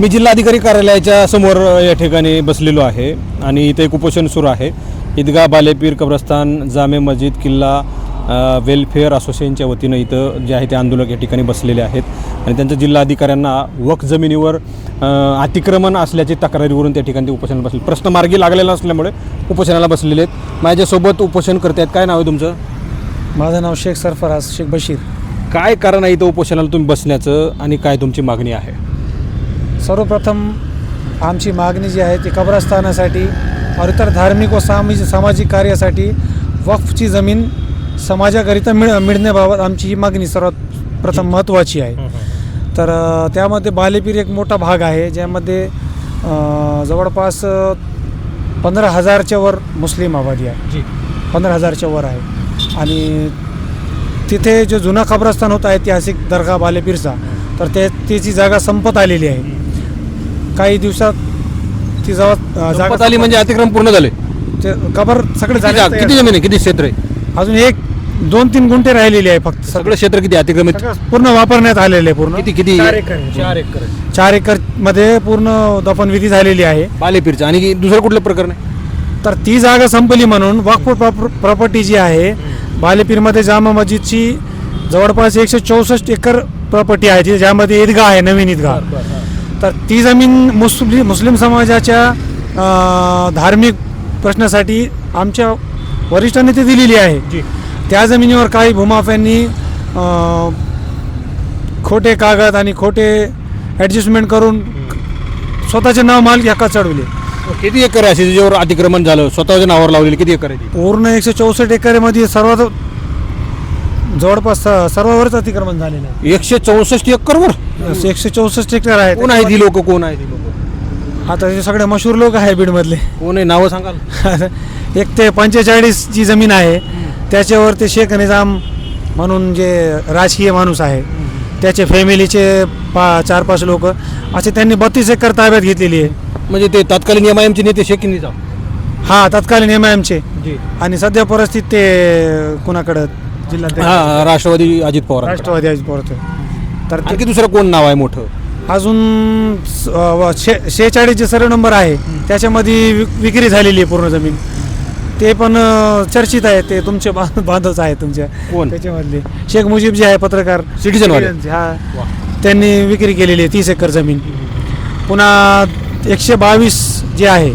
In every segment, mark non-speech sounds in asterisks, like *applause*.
मी जिल्हाधिकारी कार्यालयाच्या समोर या ठिकाणी बसलेलो आहे आणि इथे एक उपोषण सुरू आहे. ईदगाह बालेपीर कब्रस्तान जामे मस्जिद किल्ला वेलफेअर असोसिएशनच्या वतीनं इथं जे आहे ते आंदोलक या ठिकाणी बसलेले आहेत. आणि त्यांच्या जिल्हाधिकाऱ्यांना वक जमिनीवर अतिक्रमण असल्याची तक्रारीवरून त्या ठिकाणी ते उपोषणाला बसले. प्रश्न मार्गी लागलेला असल्यामुळे उपोषणाला बसलेले आहेत. माझ्यासोबत उपोषण करत आहेत. काय नाव आहे तुमचं? माझं नाव शेख सरफराज शेख बशीर. काय कारण आहे इथं उपोषणाला तुम्ही बसण्याचं आणि काय तुमची मागणी आहे? सर्वप्रथम आमची मागणी जी आहे ती कब्रस्थानासाठी और इतर धार्मिक व सामाजिक सामाजिक कार्यासाठी वक्फची जमीन समाजाकरिता मिळ मिळण्याबाबत आमची ही मागणी सर्वात प्रथम महत्त्वाची आहे. तर त्यामध्ये बालेपीर एक मोठा भाग आहे ज्यामध्ये जवळपास पंधरा हजारच्या वर मुस्लिम आबादी आहे. जी. पंधरा हजारच्या वर आहे. आणि तिथे जो जुना कब्रस्तान होता ऐतिहासिक दर्गा बालेपीरचा तर ते त्याची जागा संपत आलेली आहे. काही दिवसात ती जवळ संपत आली म्हणजे अतिक्रमण पूर्ण झाले. ते कबर सगळे किती झाले जा- किती जमीन आहे? किती क्षेत्र आहे? अजून एक दोन तीन गुंठे राहिलेली आहे फक्त. सगळं क्षेत्र किती अतिक्रमित? सगळं पूर्ण वापरण्यात आलेले आहे पूर्ण. किती किती चार एकर आहे. चार एकर. चार एकरमध्ये पूर्ण दफनविधी झालेली आहे. बालेपीरचं. आणि दुसरं कुठलं प्रकरण आहे? तर ती जागा संपली म्हणून वक्फ प्रॉपर्टी जी आहे बालेपीरमध्ये जामा मस्जिदची जवळपास एकशे चौसष्ट एकर प्रॉपर्टी आहे. ती ज्यामध्ये ईदगाह आहे नवीन ईदगाह. तर ती जमीन मुस्लिम मुस्लिम समाजाच्या धार्मिक प्रश्नासाठी आमच्या वरिष्ठांनी ती दिलेली आहे. जी. त्या जमिनीवर काही भूमाफ्यांनी खोटे कागद आणि खोटे ॲडजस्टमेंट करून स्वतःचे नाव माल हक्का चढवले किती एकर आहे अशी ज्याच्यावर अतिक्रमण झालं? स्वतःच्या नावावर लावलेली किती एकर आहे पूर्ण एकशे चौसष्ट एकरमध्ये सर्वात जवळपास सर्वावरच अतिक्रमण झालेलं एकशे चौसष्ट एकरवर? आहे एकशे चौसष्ट एकर आहेत. कोण आहे ती लोक? कोण आहे ती लोक? आता हे सगळे मशहूर लोक आहे बीडमधले. कोण आहे? नावं सांगाल. *laughs* एक ते पंचेचाळीस जी जमीन आहे. त्याच्यावर ते शेख निजाम म्हणून जे राजकीय माणूस आहे त्याचे फॅमिलीचे पा चार पाच लोक असे त्यांनी बत्तीस एकर ताब्यात घेतलेली आहे. म्हणजे ते तत्कालीन एम आय एमचे नेते शेख निजाम? हा तत्कालीन एम आय एमचे जी. आणि सध्या परिस्थिती ते कुणाकडं? जिल्हा हा राष्ट्रवादी अजित पवार राष्ट्रवादी अजित पवारचं. तर ते आणखी दुसरं कोण नाव आहे मोठं? अजून शेहेचाळीस जे सर्व नंबर आहे. त्याच्यामध्ये विक- विक्री झालेली आहे पूर्ण जमीन. ते पण अ, चर्चित आहे ते तुमचे बा- *laughs* बांधवच आहे तुमच्या. कोण? त्याच्यामधले. शेख मुजीब जे आहे पत्रकार. Citizen वाले? Citizen, हा त्यांनी विक्री केलेली आहे तीस एकर जमीन. पुन्हा एकशे बावीस जे आहे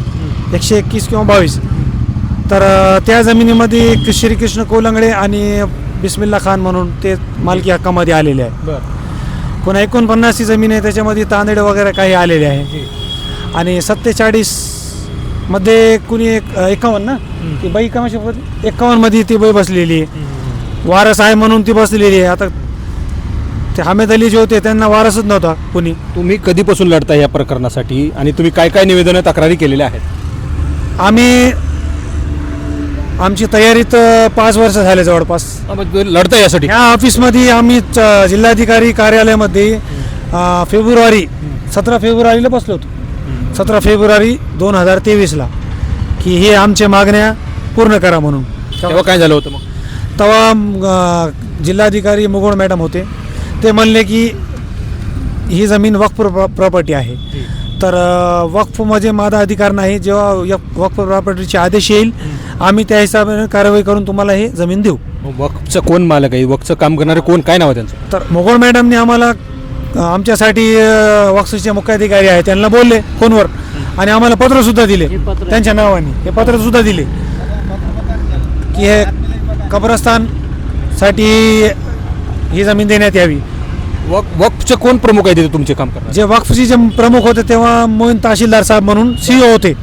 एकशे एकवीस किंवा बावीस. तर अ, त्या जमिनीमध्ये श्रीकृष्ण कोलंगडे आणि बिस्मिल्ला खान म्हणून ते मालकी हक्कामध्ये आलेले आहे बरं. पुन्हा एकोणपन्नासची जमीन आहे त्याच्यामध्ये तांदळे वगैरे काही आलेले आहे. आणि सत्तेचाळीसमध्ये कुणी एक एकावन्न ना? ती बाई कमाशी एकावन्नमध्ये ती बाई बसलेली आहे. वारस आहे म्हणून ती बसलेली आहे. आता ते हामेद अली जे होते त्यांना वारसच नव्हता कुणी. तुम्ही कधीपासून लढता या प्रकरणासाठी? आणि तुम्ही काय काय निवेदनं तक्रारी केलेल्या आहेत? आम्ही आमची तयारी तर पाच वर्ष झाले जवळपास. लढता यासाठी? ह्या ऑफिसमध्ये आम्ही च- जिल्हाधिकारी कार्यालयामध्ये अ, फेब्रुवारी सतरा फेब्रुवारीला बसलो होतो. सतरा फेब्रुवारी दोन हजार तेवीसला की हे आमच्या मागण्या पूर्ण करा म्हणून. तेव्हा काय झालं होतं मग? तेव्हा अ, जिल्हाधिकारी मुगोड मॅडम होते. ते म्हणले की ही जमीन वक्फ प्रॉपर्टी आहे. तर अ, वक्फमध्ये माझा अधिकार नाही. जेव्हा य- वक्फ प्रॉपर्टीचे आदेश येईल आम्ही त्या हिशोबाने कारवाई करून तुम्हाला हे जमीन देऊ. वक्फचं कोण मालक आहे? वक्फचं काम करणारे कोण? काय नाव आहे त्यांचं? तर मोगोळ मॅडमने आम्हाला आमच्यासाठी अ, वक्फचे मुख्याधिकारी आहे. त्यांना बोलले फोनवर आणि आम्हाला पत्र सुद्धा दिले. त्यांच्या नावाने. हे पत्र सुद्धा दिले. की हे कब्रस्तानसाठी ही जमीन देण्यात यावी. वक वक्फचे कोण प्रमुख आहे तिथे तुमचे काम करणार? जे वक्फचे जे प्रमुख होते तेव्हा मोहीन तहसीलदार साहेब म्हणून सीओ होते.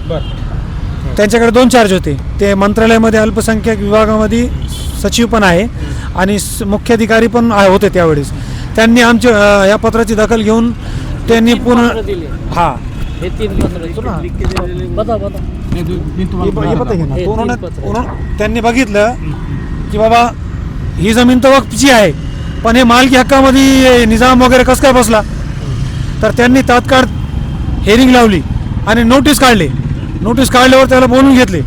त्यांच्याकडे दोन चार्ज होते. ते मंत्रालयामध्ये अल्पसंख्याक विभागामध्ये सचिव पण आहे आणि मुख्याधिकारी पण होते त्यावेळेस. त्यांनी आमच्या या पत्राची दखल घेऊन त्यांनी पूर्ण हा. तीन त्यांनी बघितलं की बाबा ही जमीन तर वक्फची आहे पण हे मालकी हक्कामध्ये निजाम वगैरे कसं काय बसला? तर त्यांनी तात्काळ हेरिंग लावली आणि नोटीस काढले. नोटीस काढल्यावर त्याला बोलून घेतले.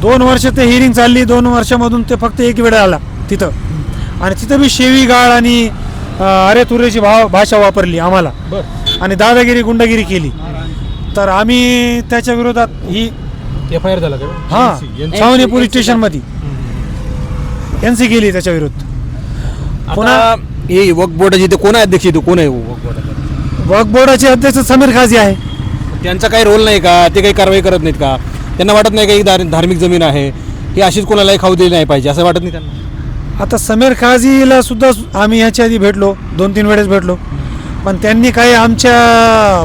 दोन वर्ष ते हिअरिंग चालली दोन वर्षामधून ते फक्त एक वेळ आला तिथं. आणि तिथं मी शेवी गाळ आणि अरे तुरेची भाव भाषा वापरली आम्हाला. आणि दादागिरी गुंडागिरी केली. तर आम्ही त्याच्या विरोधात ही एफ आय आर झाला का? हां छावणी पोलीस स्टेशनमध्ये. एन सी केली त्याच्या विरुद्ध. पुन्हा हे वक्फ बोर्डाचे कोण आहे अध्यक्ष इथे? कोण आहे वक्फ बोर्डाचे अध्यक्ष समीर खाजी आहे. त्यांचा काही रोल नाही का? ते काही कारवाई करत नाहीत का? त्यांना वाटत नाही का ही धार- धार्मिक जमीन आहे? ही अशीच कोणालाही खाऊ दिली नाही पाहिजे असं वाटत नाही त्यांना? आता समीर खाजीला सुद्धा आम्ही ह्याच्या आधी भेटलो दोन तीन वेळेस भेटलो. पण त्यांनी काही आमच्या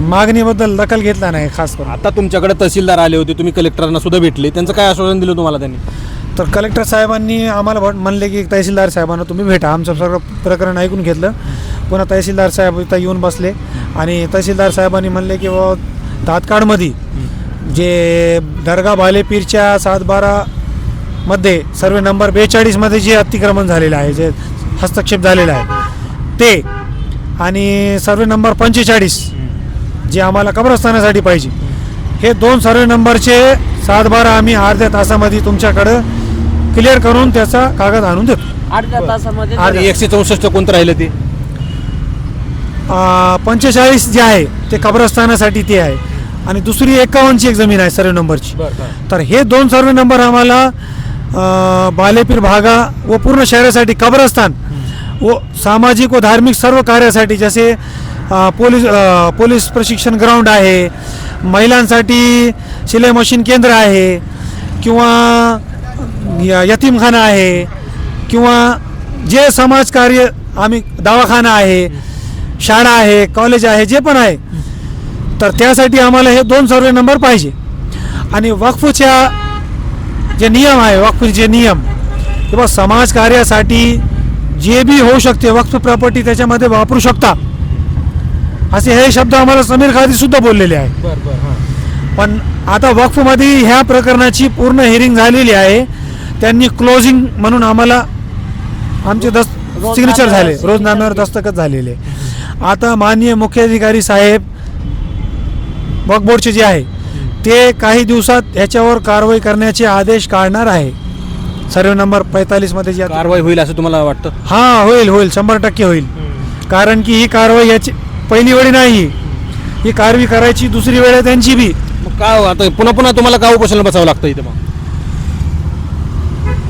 मागणीबद्दल दखल घेतला नाही खास करून. आता तुमच्याकडे तहसीलदार आले होते तुम्ही कलेक्टरांना सुद्धा भेटले. त्यांचं काय आश्वासन दिलं तुम्हाला त्यांनी? तर कलेक्टर साहेबांनी आम्हाला भट- म्हणले की तहसीलदार साहेबांना तुम्ही भेटा. आमचं सगळं प्रकरण ऐकून घेतलं. पुन्हा तहसीलदार साहेब इथं येऊन बसले. आणि तहसीलदार साहेबांनी म्हणले की व तात्काळमध्ये जे दर्गा भालेपीरच्या सात बारामध्ये सर्वे नंबर बेचाळीसमध्ये जे अतिक्रमण झालेलं आहे जे हस्तक्षेप झालेला आहे ते आणि सर्वे नंबर पंचेचाळीस जे आम्हाला कब्रस्थानासाठी पाहिजे हे दोन सर्वे नंबरचे सात बारा आम्ही अर्ध्या तासामध्ये तुमच्याकडं क्लिअर करून त्याचा कागद आणून देतो. अर्ध्या तासामध्ये एकशे चौसष्ट कोणतं राहिलं ते? पंचेचाळीस जे आहे ते कब्रस्थानासाठी ते आहे. आणि दुसरी एकावन्नची एक जमीन आहे सर्वे नंबरची. तर हे दोन सर्वे नंबर आम्हाला बालेपीर भागा व पूर्ण शहरासाठी कब्रस्थान व सामाजिक व धार्मिक सर्व कार्यासाठी जसे पोलीस पोलीस प्रशिक्षण ग्राउंड आहे महिलांसाठी शिलाई मशीन केंद्र आहे किंवा य- यतीमखाना आहे किंवा जे समाजकार्य आम्ही दवाखाना आहे शाळा आहे कॉलेज आहे जे पण आहे. तर त्यासाठी आम्हाला हे दोन सर्वे नंबर पाहिजे. आणि वक्फच्या जे नियम आहे वक्फ जे नियम किंवा समाज कार्यासाठी जे बी होऊ शकते वक्फ प्रॉपर्टी त्याच्यामध्ये वापरू शकता. असे हे शब्द आम्हाला समीर खादी सुद्धा बोललेले आहे पण आता वक्फमध्ये ह्या प्रकरणाची पूर्ण हिअरिंग झालेली आहे. त्यांनी क्लोजिंग म्हणून आम्हाला आमचे दस्त सिग्नेचर झाले. रोजनाम्यावर दस्तखत झालेले. आता माननीय मुख्याधिकारी साहेब वक्फ बोर्डचे जे आहे ते काही दिवसात ह्याच्यावर कारवाई करण्याचे आदेश काढणार आहे. सर्वे नंबर पैतालीसमध्ये जे आता- कारवाई होईल असं तुम्हाला वाटतं? हा होईल होईल. शंभर टक्के होईल. कारण की ही कारवाई याची पहिली वेळी नाही. ही कारवाई करायची दुसरी वेळ आहे त्यांची बी. मग का हो, आता पुन्हा पुन्हा तुम्हाला का उपोषणाला बसावं लागतं इथं मग?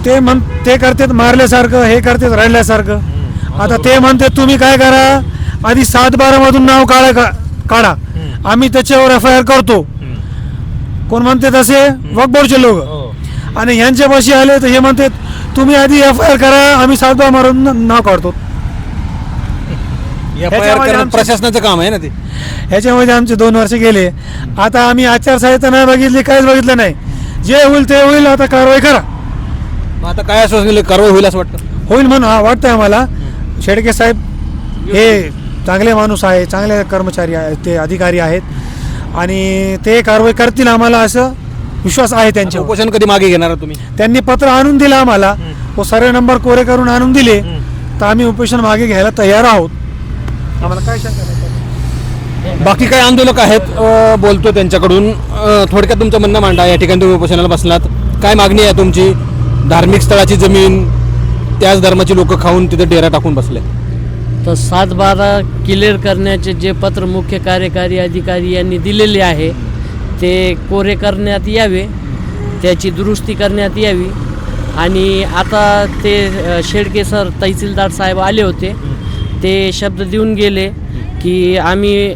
ते म्हण ते करतात मारल्यासारखं हे करतात राहिल्यासारखं आता ते म्हणते तुम्ही काय करा? आधी सात बारा मधून नाव काढा का काढा. आम्ही त्याच्यावर एफ आय आर करतो. कोण म्हणते तसे? वकबोर्डचे लोक. आणि ह्यांच्या पाशी आले तर हे म्हणतात तुम्ही आधी एफ आय आर करा आम्ही सात बारा मारून नाव काढतो. *laughs* प्रशासनाचं काम आहे ना ते? ह्याच्यामध्ये आमचे दोन वर्ष गेले. आता आम्ही आचारसंहिता नाही बघितली काहीच बघितलं नाही. जे होईल ते होईल आता कारवाई करा. मग आता काय दिलं कारवाई होईल असं वाटतं? होईल म्हणून हा वाटतंय आम्हाला. शेडके साहेब हे चांगले माणूस आहे चांगले कर्मचारी आहेत ते अधिकारी आहेत. आणि ते कारवाई करतील आम्हाला असं विश्वास आहे त्यांच्यावर. उपोषण कधी मागे घेणार तुम्ही? त्यांनी पत्र आणून दिलं आम्हाला. व सर्व नंबर कोरे करून आणून दिले. तर आम्ही उपोषण मागे घ्यायला तयार आहोत. आम्हाला काय शंका नाही. बाकी काही आंदोलक आहेत बोलतो त्यांच्याकडून. थोडक्यात तुमचं म्हणणं मांडा या ठिकाणी तुम्ही उपोषणाला बसलात. काय मागणी आहे तुमची? धार्मिक स्थळाची जमीन त्याच धर्माची लोक खाऊन तिथे डेरा टाकून बसले. तर सात बारा क्लिअर करण्याचे जे पत्र मुख्य कार्यकारी अधिकारी यांनी दिलेले आहे ते कोरे करण्यात यावे त्याची दुरुस्ती करण्यात यावी. आणि आता ते शेडके सर तहसीलदार साहेब आले होते. ते शब्द देऊन गेले की आम्ही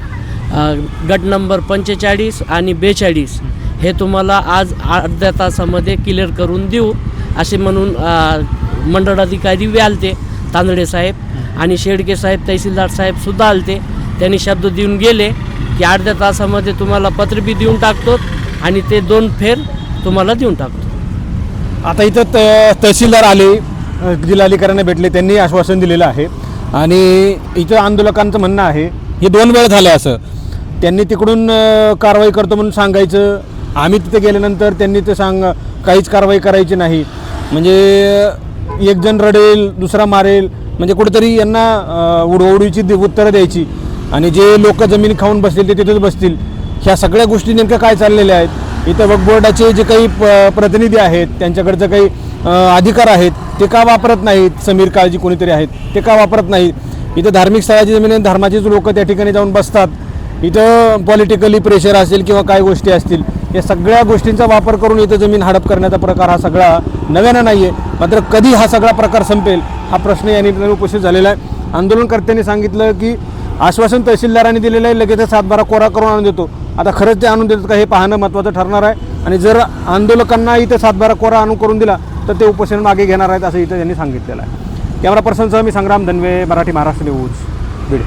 गट नंबर पंचेचाळीस आणि बेचाळीस हे तुम्हाला आज अर्ध्या तासामध्ये क्लिअर करून देऊ असे म्हणून मंडळ अधिकारी व्यालते तांदळे साहेब. आणि शेडके साहेब तहसीलदार साहेब सुद्धा आलते. त्यांनी शब्द देऊन गेले की अर्ध्या तासामध्ये तुम्हाला पत्र बी देऊन टाकतो आणि ते दोन फेर तुम्हाला देऊन टाकतो. आता इथं त तहसीलदार आले जिल्हाधिकाऱ्यांना भेटले त्यांनी आश्वासन दिलेलं आहे. आणि इथं आंदोलकांचं म्हणणं आहे हे दोन वेळ झालं असं. त्यांनी तिकडून कारवाई करतो म्हणून सांगायचं. आम्ही तिथे गेल्यानंतर त्यांनी ते सांग काहीच कारवाई करायची नाही. म्हणजे एक जण रडेल दुसरा मारेल म्हणजे कुठेतरी यांना अ, उडवडीची उत्तरं द्यायची. आणि जे लोक जमीन खाऊन बसतील ते तिथेच बसतील. ह्या सगळ्या गोष्टी नेमक्या काय चाललेल्या आहेत? इथं वक्फ बोर्डाचे जे काही प- प्रतिनिधी आहेत त्यांच्याकडचं काही अधिकार आहेत ते का वापरत नाहीत? समीर काळजी कोणीतरी आहेत ते का वापरत नाहीत? इथं धार्मिक स्थळाची जमीन आहे धर्माचीच लोक त्या ठिकाणी जाऊन बसतात. इथं पॉलिटिकली प्रेशर असेल किंवा काय गोष्टी असतील या सगळ्या गोष्टींचा वापर करून इथं जमीन हडप करण्याचा प्रकार हा सगळा नव्यानं नाही आहे मात्र कधी हा सगळा प्रकार संपेल हा प्रश्न या निमित्ताने उपस्थित झालेला आहे. आंदोलनकर्त्यांनी सांगितलं की आश्वासन तहसीलदारांनी दिलेलं आहे लगेचच सातबारा कोरा करून आणून देतो. आता खरंच ते आणून देतात का हे पाहणं महत्त्वाचं ठरणार आहे. आणि जर आंदोलकांना इथं सातबारा कोरा आणून करून दिला तर ते उपोषण मागे घेणार आहेत असं इथं त्यांनी सांगितलेलं आहे. कॅमेरा पर्सनसह मी संग्राम धनवे मराठी महाराष्ट्र न्यूज बीड.